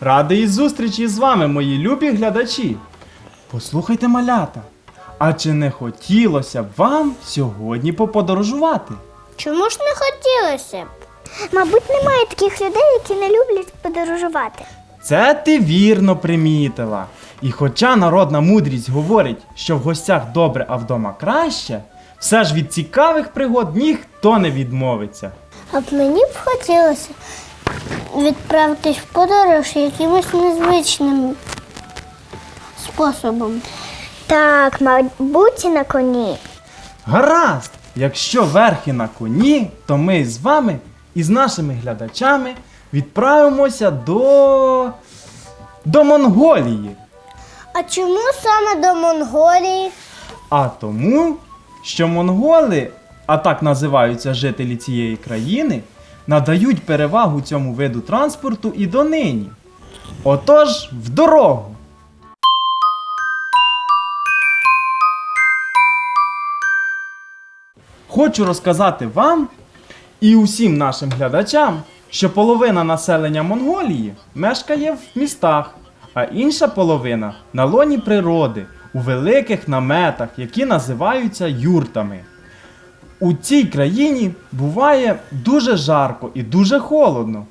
Радий зустрічі з вами, мої любі глядачі. Послухайте, малята, а чи не хотілося б вам сьогодні поподорожувати? Чому ж не хотілося б? Мабуть, немає таких людей, які не люблять подорожувати. Це ти вірно примітила. І хоча народна мудрість говорить, що в гостях добре, а вдома краще, все ж від цікавих пригод ніхто не відмовиться. А б мені б хотілося відправитись в подорож якимось незвичним способом. Так, мабуть, і на коні. Гаразд! Якщо верхи на коні, то ми з вами і з нашими глядачами відправимося до. до Монголії. А чому саме до Монголії? А тому, що монголи, а так називаються жителі цієї країни, надають перевагу цьому виду транспорту і донині. Отож, в дорогу! Хочу розказати вам і усім нашим глядачам, що половина населення Монголії мешкає в містах, а інша половина на лоні природи у великих наметах, які називаються юртами. У цій країні буває дуже жарко і дуже холодно.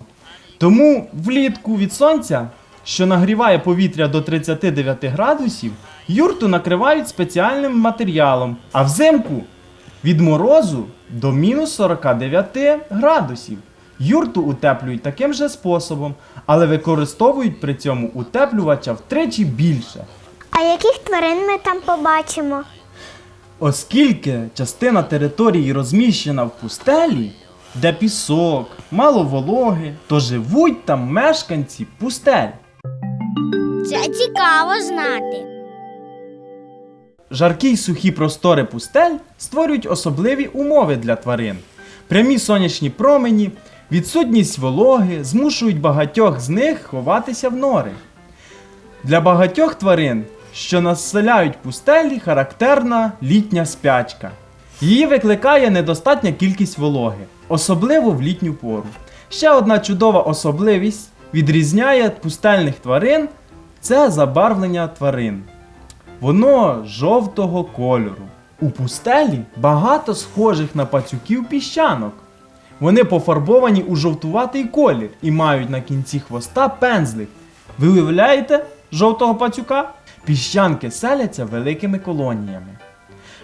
Тому влітку від сонця, що нагріває повітря до 39 градусів, юрту накривають спеціальним матеріалом, а взимку від морозу до мінус 49 градусів. Юрту утеплюють таким же способом, але використовують при цьому утеплювача втричі більше. А яких тварин ми там побачимо? Оскільки частина території розміщена в пустелі, де пісок, мало вологи, то живуть там мешканці пустель. Це цікаво знати. Жаркі й сухі простори пустель створюють особливі умови для тварин. Прямі сонячні промені, відсутність вологи змушують багатьох з них ховатися в нори. Для багатьох тварин, що населяють пустелі, характерна літня спячка. Її викликає недостатня кількість вологи, особливо в літню пору. Ще одна чудова особливість відрізняє пустельних тварин це забарвлення тварин. Воно жовтого кольору. У пустелі багато схожих на пацюків піщанок. Вони пофарбовані у жовтуватий колір і мають на кінці хвоста пензлик. Ви уявляєте жовтого пацюка? Піщанки селяться великими колоніями.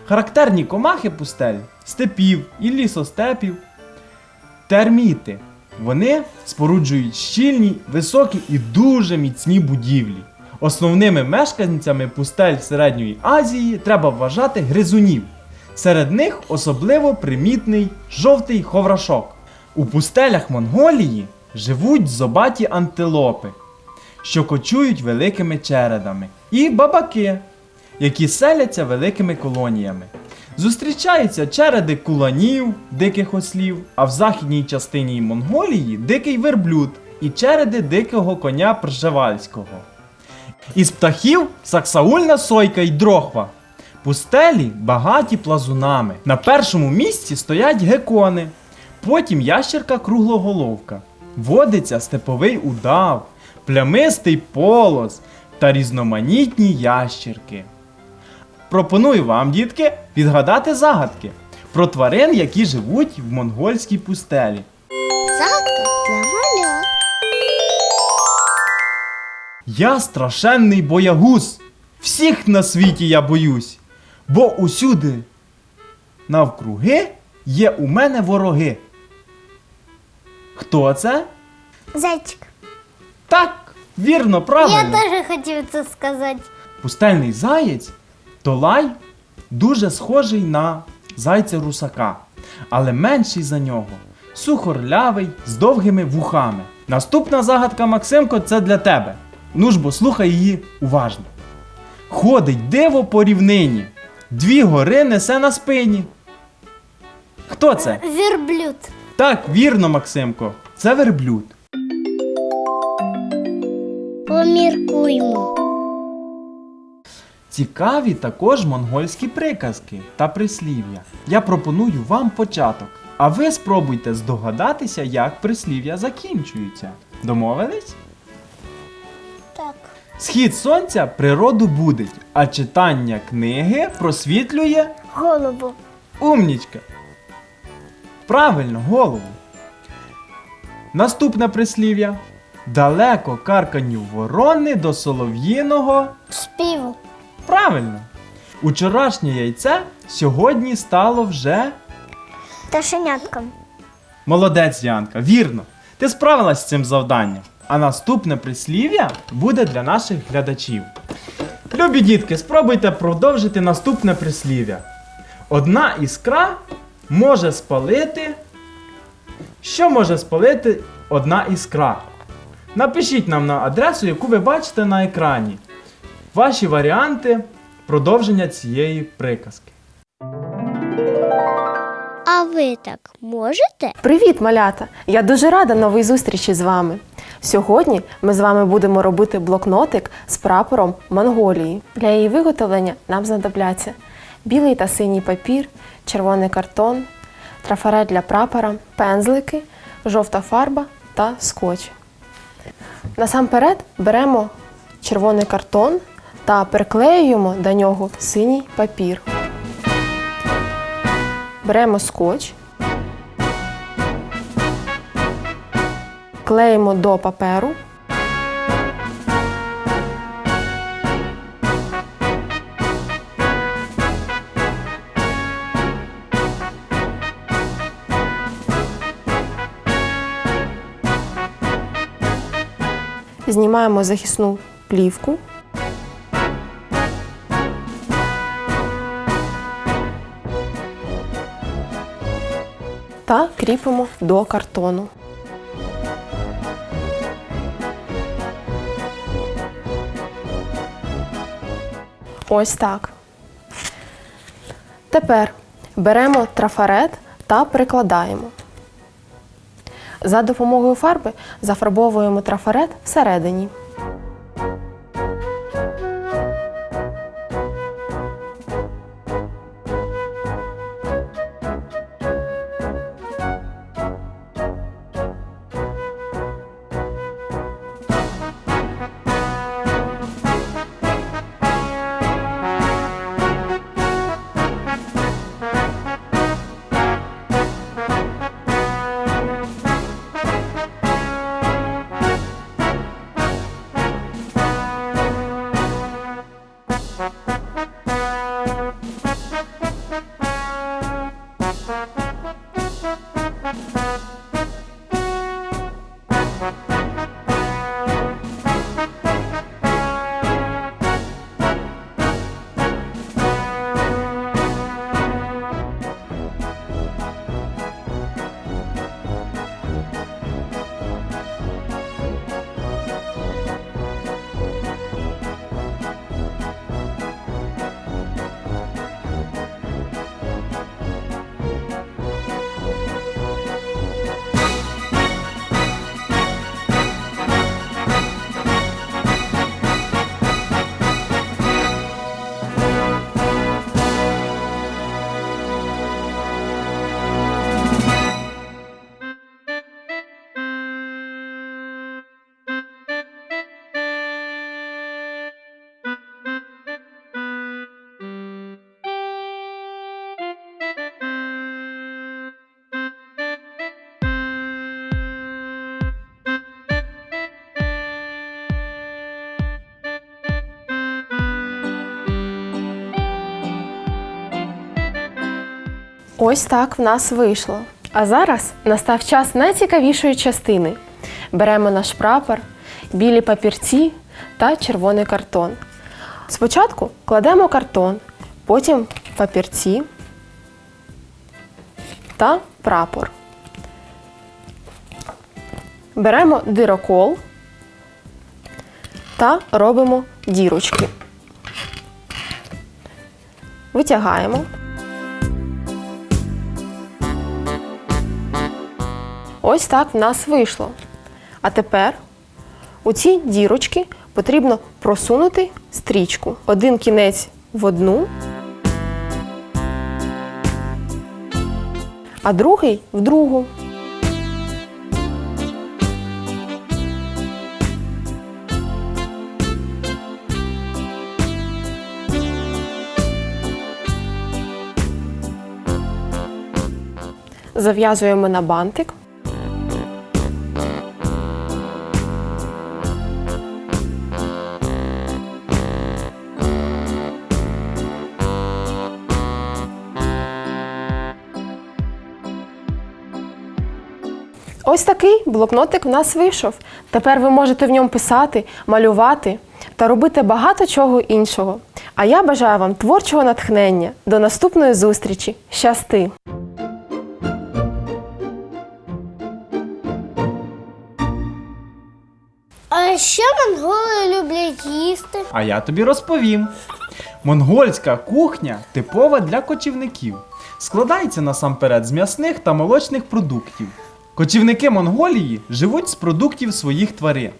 Характерні комахи пустель, степів і лісостепів. Терміти. Вони споруджують щільні, високі і дуже міцні будівлі. Основними мешканцями пустель Середньої Азії треба вважати гризунів. Серед них особливо примітний жовтий ховрашок. У пустелях Монголії живуть зобаті антилопи, що кочують великими чередами, і бабаки, які селяться великими колоніями. Зустрічаються череди куланів, диких ослів, а в західній частині Монголії дикий верблюд і череди дикого коня Пржевальського. Із птахів саксаульна сойка й дрохва. Пустелі багаті плазунами. На першому місці стоять гекони, потім ящерка круглоголовка, водиться степовий удав, плямистий полос та різноманітні ящерки. Пропоную вам, дітки, відгадати загадки про тварин, які живуть в монгольській пустелі. Загадка для малят. Я страшенний боягуз. Всіх на світі я боюсь, бо усюди навкруги є у мене вороги. Хто це? Зайчик. Так, вірно, правильно. Я теж хотів це сказати. Пустельний заєць Толай дуже схожий на зайця русака, але менший за нього. Сухорлявий з довгими вухами. Наступна загадка, Максимко, це для тебе. Ну ж бо слухай її уважно. Ходить диво по рівнині, дві гори несе на спині. Хто це? Вірблюд. Так, вірно, Максимко, це верблюд. Поміркуймо. Цікаві також монгольські приказки та прислів'я. Я пропоную вам початок, а ви спробуйте здогадатися, як прислів'я закінчуються. Домовились? Так. Схід сонця природу будить, а читання книги просвітлює Голову. умнічка. Правильно, голову. Наступне прислів'я. Далеко карканів ворони до солов'їного Співу. Правильно. Учорашнє яйце сьогодні стало вже. Пташенятком. Молодець, Янка, вірно. Ти справилась з цим завданням. А наступне прислів'я буде для наших глядачів. Любі дітки, спробуйте продовжити наступне прислів'я. Одна іскра може спалити. Що може спалити одна іскра? Напишіть нам на адресу, яку ви бачите на екрані. Ваші варіанти продовження цієї приказки. А ви так можете? Привіт, малята! Я дуже рада новій зустрічі з вами. Сьогодні ми з вами будемо робити блокнотик з прапором Монголії. Для її виготовлення нам знадобляться білий та синій папір, червоний картон, трафарет для прапора, пензлики, жовта фарба та скотч. Насамперед беремо червоний картон та приклеюємо до нього синій папір. Беремо скотч. Клеїмо до паперу. Знімаємо захисну плівку. Та кріпимо до картону. Ось так. Тепер беремо трафарет та прикладаємо. За допомогою фарби зафарбовуємо трафарет всередині. Ось так в нас вийшло. А зараз настав час найцікавішої частини. Беремо наш прапор, білі папірці та червоний картон. Спочатку кладемо картон, потім папірці та прапор. Беремо дирокол та робимо дірочки. Витягаємо. Ось так в нас вийшло. А тепер у ці дірочки потрібно просунути стрічку. Один кінець в одну, а другий в другу. Зав'язуємо на бантик. Ось такий блокнотик в нас вийшов. Тепер ви можете в ньому писати, малювати та робити багато чого іншого. А я бажаю вам творчого натхнення. До наступної зустрічі. Щасти! А що монголи люблять їсти? А я тобі розповім. Монгольська кухня типова для кочівників. Складається насамперед з м'ясних та молочних продуктів. Кочівники Монголії живуть з продуктів своїх тварин.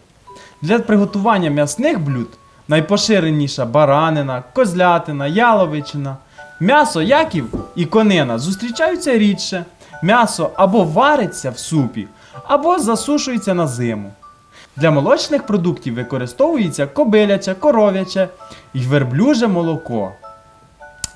Для приготування м'ясних блюд найпоширеніша баранина, козлятина, яловичина. М'ясо яків і конина зустрічаються рідше. М'ясо або вариться в супі, або засушується на зиму. Для молочних продуктів використовується кобиляче, коров'яче і верблюже молоко.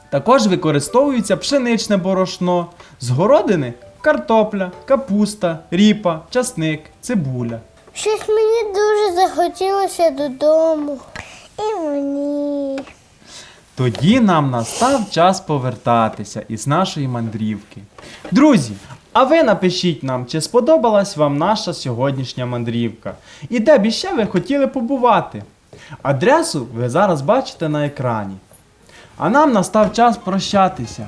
Також використовується пшеничне борошно, з городини картопля, капуста, ріпа, часник, цибуля. Щось мені дуже захотілося додому. І мені. Тоді нам настав час повертатися із нашої мандрівки. Друзі, а ви напишіть нам, чи сподобалась вам наша сьогоднішня мандрівка і де б іще ви хотіли побувати. Адресу ви зараз бачите на екрані. А нам настав час прощатися.